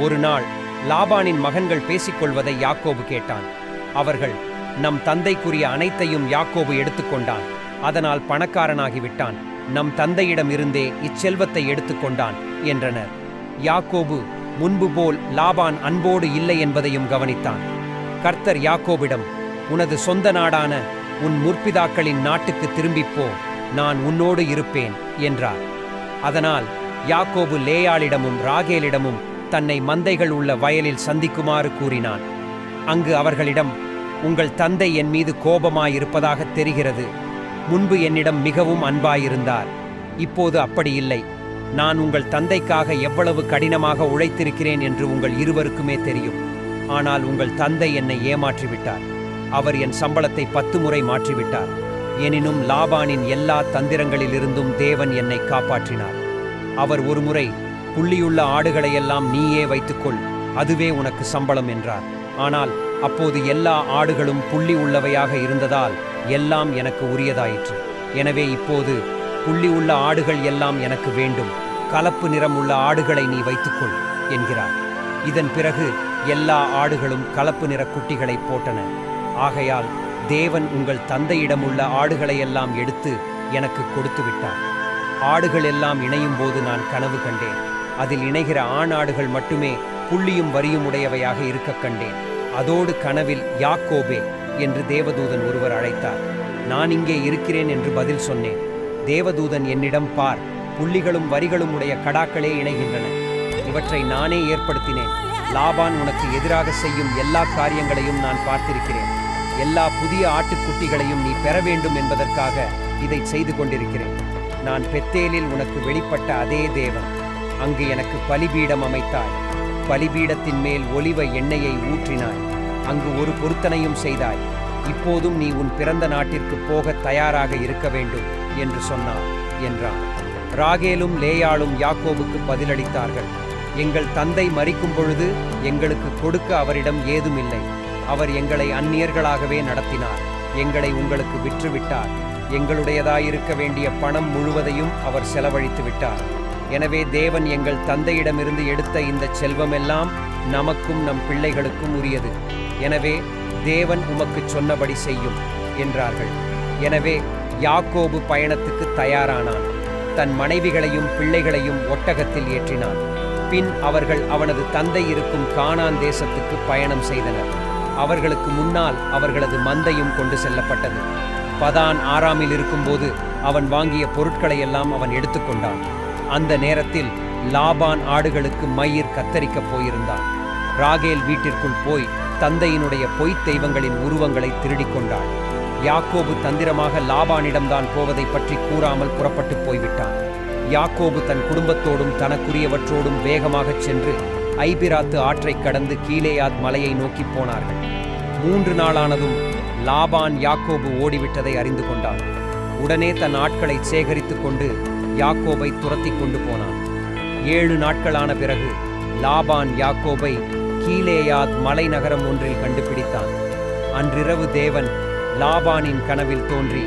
ஒரு நாள் லாபானின் மகன்கள் பேசிக்கொள்வதை யாக்கோபு கேட்டான். அவர்கள் நம் தந்தைக்குரிய அனைத்தையும் யாக்கோபு எடுத்துக்கொண்டான். அதனால் பணக்காரனாகிவிட்டான். நம் தந்தையிடம் இருந்தே இச்செல்வத்தை எடுத்துக்கொண்டான் என்றனர். யாக்கோபு முன்பு போல் லாபான் அன்போடு இல்லை என்பதையும் கவனித்தான். கர்த்தர் யாக்கோபிடம் உனது சொந்த நாடான உன் முற்பிதாக்களின் நாட்டுக்கு திரும்பிப்போ நான் உன்னோடு இருப்பேன் என்றார். அதனால் யாக்கோபு லேயாளிடமும் ராகேலிடமும் தன்னை மந்தைகள் உள்ள வயலில் சந்திக்குமாறு கூறினான். அங்கு அவர்களிடம் உங்கள் தந்தை என் மீது கோபமாயிருப்பதாக தெரிகிறது. முன்பு என்னிடம் மிகவும் அன்பாயிருந்தார். இப்போது அப்படி இல்லை. நான் உங்கள் தந்தைக்காக எவ்வளவு கடினமாக உழைத்திருக்கிறேன் என்று உங்கள் இருவருக்குமே தெரியும். ஆனால் உங்கள் தந்தை என்னை ஏமாற்றிவிட்டார். அவர் என் சம்பளத்தை பத்து முறை மாற்றிவிட்டார். எனினும் லாபானின் எல்லா தந்திரங்களிலிருந்தும் தேவன் என்னை காப்பாற்றினார். அவர் ஒருமுறை புள்ளியுள்ள ஆடுகளையெல்லாம் நீயே வைத்துக்கொள். அதுவே உனக்கு சம்பளம் என்றார். ஆனால் அப்போது எல்லா ஆடுகளும் புள்ளி உள்ளவையாக இருந்ததால் எல்லாம் எனக்கு உரியதாயிற்று. எனவே இப்போது புள்ளி உள்ள ஆடுகள் எல்லாம் எனக்கு வேண்டும். கலப்பு நிறம் உள்ள ஆடுகளை நீ வைத்துக்கொள் என்கிறார். இதன் பிறகு எல்லா ஆடுகளும் கலப்பு நிற குட்டிகளை போட்டன. ஆகையால் தேவன் உங்கள் தந்தையிடம் உள்ள ஆடுகளையெல்லாம் எடுத்து எனக்கு கொடுத்து விட்டார் ஆடுகள் எல்லாம் இணையும் போது நான் கனவு கண்டேன். அதில் இணைகிற ஆண் ஆடுகள் மட்டுமே புள்ளியும் வரியும் உடையவையாக இருக்கக் கண்டேன். அதோடு கனவில் யாக்கோபே என்று தேவதூதன் ஒருவர் அழைத்தார். நான் இங்கே இருக்கிறேன் என்று பதில் சொன்னேன். தேவதூதன் என்னிடம் பார் புள்ளிகளும் வரிகளும் உடைய கடாக்களே இணைகின்றன. இவற்றை நானே ஏற்படுத்தினேன். லாபான் உனக்கு எதிராக செய்யும் எல்லா காரியங்களையும் நான் பார்த்திருக்கிறேன். எல்லா புதிய ஆட்டுக்குட்டிகளையும் நீ பெற வேண்டும் என்பதற்காக இதை செய்து கொண்டிருக்கிறேன். நான் பெத்தேலில் உனக்கு வெளிப்பட்ட அதே தேவன். அங்கு எனக்கு பலிபீடம் அமைத்தாய். பலிபீடத்தின் மேல் ஒலிவ எண்ணெயை ஊற்றினாய். அங்கு ஒரு பொருத்தனையும் செய்தாய். இப்போதும் நீ உன் பிறந்த நாட்டிற்கு போக தயாராக இருக்க வேண்டும் என்று சொன்னார் என்றான். ராகேலும் லேயாளும் யாக்கோவுக்கு பதிலளித்தார்கள். எங்கள் தந்தை மறிக்கும் பொழுது எங்களுக்கு கொடுக்க அவரிடம் ஏதுமில்லை. அவர் எங்களை அந்நியர்களாகவே நடத்தினார். எங்களை உங்களுக்கு விற்றுவிட்டார். எங்களுடையதாயிருக்க வேண்டிய பணம் முழுவதையும் அவர் செலவழித்து விட்டார் எனவே தேவன் எங்கள் தந்தையிடமிருந்து எடுத்த இந்த செல்வமெல்லாம் நமக்கும் நம் பிள்ளைகளுக்கும் உரியது. எனவே தேவன் உமக்கு சொன்னபடி செய்யும் என்றார்கள். எனவே யாக்கோபு பயணத்துக்கு தயாரானான். தன் மனைவிகளையும் பிள்ளைகளையும் ஒட்டகத்தில் ஏற்றினான். பின் அவர்கள் அவனது தந்தை இருக்கும் கானான் தேசத்துக்கு பயணம் செய்தனர். அவர்களுக்கு முன்னால் அவர்களது மந்தையும் கொண்டு செல்லப்பட்டது. பதான் ஆறாமில் இருக்கும்போது அவன் வாங்கிய பொருட்களை எல்லாம் அவன் எடுத்துக்கொண்டான். அந்த நேரத்தில் லாபான் ஆடுகளுக்கு மயிர் கத்தரிக்கப் போயிருந்தான். ராகேல் வீட்டிற்குள் போய் தந்தையினுடைய பொய்த் தெய்வங்களின் உருவங்களை திருடிக் கொண்டாள். யாக்கோபு தந்திரமாக லாபானிடம்தான் போவதை பற்றி கூறாமல் புறப்பட்டு போய்விட்டான். யாக்கோபு தன் குடும்பத்தோடும் தனக்குரியவற்றோடும் வேகமாகச் சென்று ஐபிராத்து ஆற்றைக் கடந்து கீழேயாத் மலையை நோக்கிப் போனார்கள். மூன்று நாளானதும் லாபான் யாக்கோபு ஓடிவிட்டதை அறிந்து கொண்டான். உடனே தன் ஆட்களை சேகரித்துக் கொண்டு யாக்கோபை துரத்திக் கொண்டு போனான். ஏழு நாட்களான பிறகு லாபான் யாக்கோபை கீலேயாத் மலைநகரம் ஒன்றில் கண்டுபிடித்தான். அன்றிரவு தேவன் லாபானின் கனவில் தோன்றி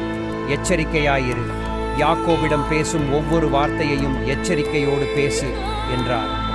எச்சரிக்கையாயிரு யாக்கோவிடம் பேசும் ஒவ்வொரு வார்த்தையையும் எச்சரிக்கையோடு பேசு என்றார்.